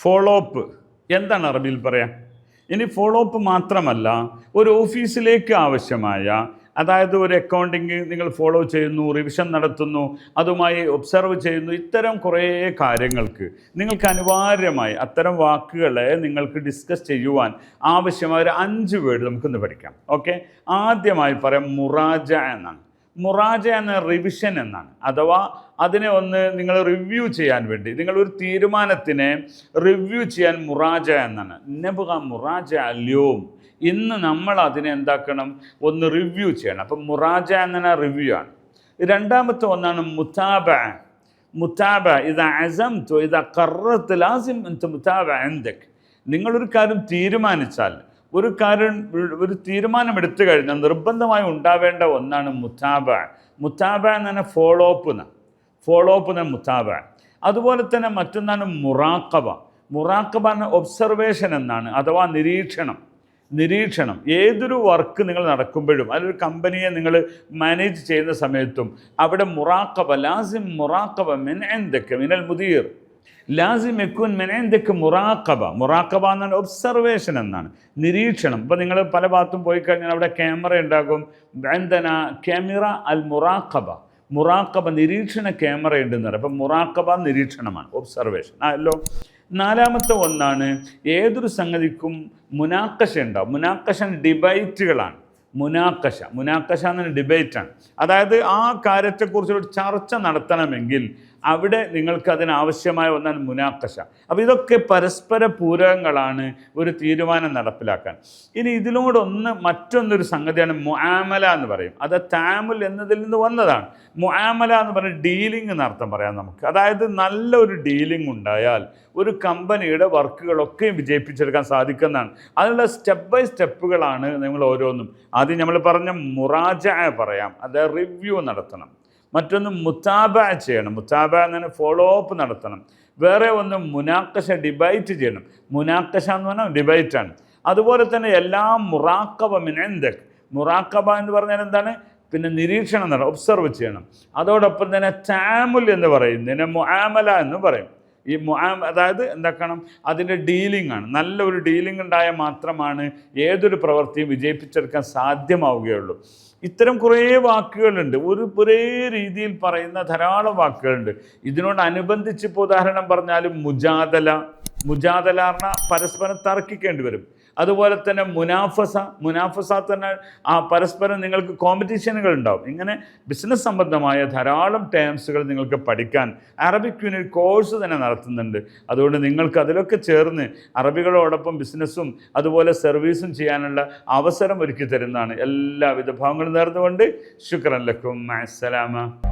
Follow up എന്താണ് അറബിയിൽ പറയാം? ഇനി ഫോളോ അപ്പ് മാത്രമല്ല ഒരു ഓഫീസിലേക്ക് ആവശ്യമായ അതായത് ഒരു അക്കൗണ്ടിങ് നിങ്ങൾ ഫോളോ ചെയ്യുന്നു റിവിഷൻ നടത്തുന്നു അതുമായി ഒബ്സർവ് ചെയ്യുന്നു ഇത്തരം കുറേ കാര്യങ്ങൾക്ക് നിങ്ങൾക്ക് അനിവാര്യമായി അത്തരം വാക്കുകളെ നിങ്ങൾക്ക് ഡിസ്കസ് ചെയ്യുവാൻ ആവശ്യമായ ഒരു അഞ്ച് വേർഡ് നമുക്കൊന്ന് പഠിക്കാം. ഓക്കെ ആദ്യമായി പറയാം മുറാജ എന്നാണ്. മുറാജ എന്ന റിവിഷൻ എന്നാണ്. അഥവാ അതിനെ ഒന്ന് നിങ്ങൾ റിവ്യൂ ചെയ്യാൻ വേണ്ടി നിങ്ങളൊരു തീരുമാനത്തിനെ റിവ്യൂ ചെയ്യാൻ മുറാജ എന്നാണ്. നെബുക മുറാജ അല്യോം. ഇന്ന് നമ്മൾ അതിനെ എന്താക്കണം? ഒന്ന് റിവ്യൂ ചെയ്യണം. അപ്പം മുറാജ എന്ന റിവ്യൂ ആണ്. രണ്ടാമത്തെ ഒന്നാണ് മുത്താബ മുത്താബ ഇത് അസം ഇത് കറത്ത് ലാസിം മുത്താബ എന്തൊക്കെ നിങ്ങളൊരു കാര്യം തീരുമാനിച്ചാൽ ഒരു കാര്യം ഒരു തീരുമാനമെടുത്തു കഴിഞ്ഞാൽ നിർബന്ധമായി ഉണ്ടാവേണ്ട ഒന്നാണ് മുത്താബ. മുത്താബ എന്ന് പറഞ്ഞാൽ ഫോളോ അപ്പ് എന്ന് ഫോളോ അപ്പ് എന്ന മുത്താബ. അതുപോലെ തന്നെ മറ്റൊന്നാണ് മുറാക്കബ. മുറാക്കബ എന്ന ഒബ്സർവേഷൻ എന്നാണ് അഥവാ നിരീക്ഷണം. നിരീക്ഷണം. ഏതൊരു വർക്ക് നിങ്ങൾ നടക്കുമ്പോഴും അതൊരു കമ്പനിയെ നിങ്ങൾ മാനേജ് ചെയ്യുന്ന സമയത്തും അവിടെ മുറാക്കബ ലാസിം മുറാക്കബ മിൻ എന്തൊക്കെ മിനൽ മുദീർ. ലാസിം എക്കുൻ മെനേന്തക്ക് മുറാക്കബ മുറാക്കബ എന്നാണ് ഒബ്സർവേഷൻ എന്നാണ്. നിരീക്ഷണം. ഇപ്പോൾ നിങ്ങൾ പല ഭാഗത്തും പോയി കഴിഞ്ഞാൽ അവിടെ ക്യാമറ ഉണ്ടാകും. വേന്തന ക്യാമിറ അൽ മുറാക്കബ മുറാക്കബ നിരീക്ഷണ ക്യാമറ ഉണ്ടെന്ന് പറയും. അപ്പം മുറാക്കബ നിരീക്ഷണമാണ്. ഒബ്സർവേഷൻ അല്ലോ നാലാമത്തെ ഒന്നാണ് ഏതൊരു സംഗതിക്കും മുനാക്കശ ഉണ്ടാവും. മുനാക്കശ ഡിബൈറ്റുകളാണ്. മുനാക്കശ. മുനാക്കശ എന്ന ഡിബേറ്റാണ്. അതായത് ആ കാര്യത്തെക്കുറിച്ചൊരു ചർച്ച നടത്തണമെങ്കിൽ അവിടെ നിങ്ങൾക്ക് അതിനാവശ്യമായ ഒന്നാണ് മുനാക്കശ. അപ്പോൾ ഇതൊക്കെ പരസ്പര പൂരകങ്ങളാണ് ഒരു തീരുമാനം നടപ്പിലാക്കാൻ. ഇനി ഇതിലൂടെ ഒന്ന് മറ്റൊന്നൊരു സംഗതിയാണ് മുആമല എന്ന് പറയും. അത് താമുൽ എന്നതിൽ നിന്ന് വന്നതാണ്. മുആമല എന്ന് പറഞ്ഞ ഡീലിംഗ് എന്നർത്ഥം പറയാം നമുക്ക്. അതായത് നല്ലൊരു ഡീലിംഗ് ഉണ്ടായാൽ ഒരു കമ്പനിയുടെ വർക്കുകളൊക്കെയും വിജയിപ്പിച്ചെടുക്കാൻ സാധിക്കുന്നതാണ്. അതിനുള്ള സ്റ്റെപ്പ് ബൈ സ്റ്റെപ്പുകളാണ് നിങ്ങൾ ഓരോന്നും. ആദ്യം നമ്മൾ പറഞ്ഞ മുറാജ പറയാം. അത് റിവ്യൂ നടത്തണം. മറ്റൊന്ന് മുത്താബ ചെയ്യണം. മുത്താബ എന്ന് ഫോളോ അപ്പ് നടത്തണം. വേറെ ഒന്ന് മുനാക്കശ ഡിബൈറ്റ് ചെയ്യണം. മുനാക്കശ എന്ന് പറഞ്ഞാൽ ഡിബൈറ്റാണ് അതുപോലെ തന്നെ എല്ലാ മുറാക്കബ മിനെന്തക് മുറാക്കബ എന്ന് പറഞ്ഞാൽ എന്താണ്? പിന്നെ നിരീക്ഷണം നടത്തണം ഒബ്സർവ് ചെയ്യണം. അതോടൊപ്പം തന്നെ താമുൽ എന്ന് പറയും. ഇതിനെ മുആമല എന്ന് പറയും. ഈ മുആം അതായത് എന്താക്കണം? അതിന്റെ ഡീലിംഗ് ആണ്. നല്ലൊരു ഡീലിംഗ് ഉണ്ടായാൽ മാത്രമാണ് ഏതൊരു പ്രവൃത്തിയും വിജയിപ്പിച്ചെടുക്കാൻ സാധ്യമാവുകയുള്ളൂ. ഇത്തരം കുറേ വാക്കുകളുണ്ട്. ഒരു ഒരേ രീതിയിൽ പറയുന്ന ധാരാളം വാക്കുകളുണ്ട്. ഇതിനോടനുബന്ധിച്ച് ഇപ്പോൾ ഉദാഹരണം പറഞ്ഞാലും മുജാദല മുജാദല പറഞ്ഞാൽ പരസ്പരം തർക്കിക്കേണ്ടി വരും. അതുപോലെ തന്നെ മുനാഫസ മുനാഫസ തന്നെ ആ പരസ്പരം നിങ്ങൾക്ക് കോമ്പറ്റീഷനുകൾ ഉണ്ടാവും. ഇങ്ങനെ ബിസിനസ് സംബന്ധമായ ധാരാളം ടേംസുകൾ നിങ്ങൾക്ക് പഠിക്കാൻ അറബിക് യൂണിറ്റ് കോഴ്സ് തന്നെ നടത്തുന്നുണ്ട്. അതുകൊണ്ട് നിങ്ങൾക്ക് അതിലൊക്കെ ചേർന്ന് അറബികളോടൊപ്പം ബിസിനസ്സും അതുപോലെ സർവീസും ചെയ്യാനുള്ള അവസരം ഒരുക്കി തരുന്നതാണ്. എല്ലാവിധ ഭാവങ്ങളും നേർന്നുകൊണ്ട് ശുക്രൻ ലക്കും. അസ്സലാമ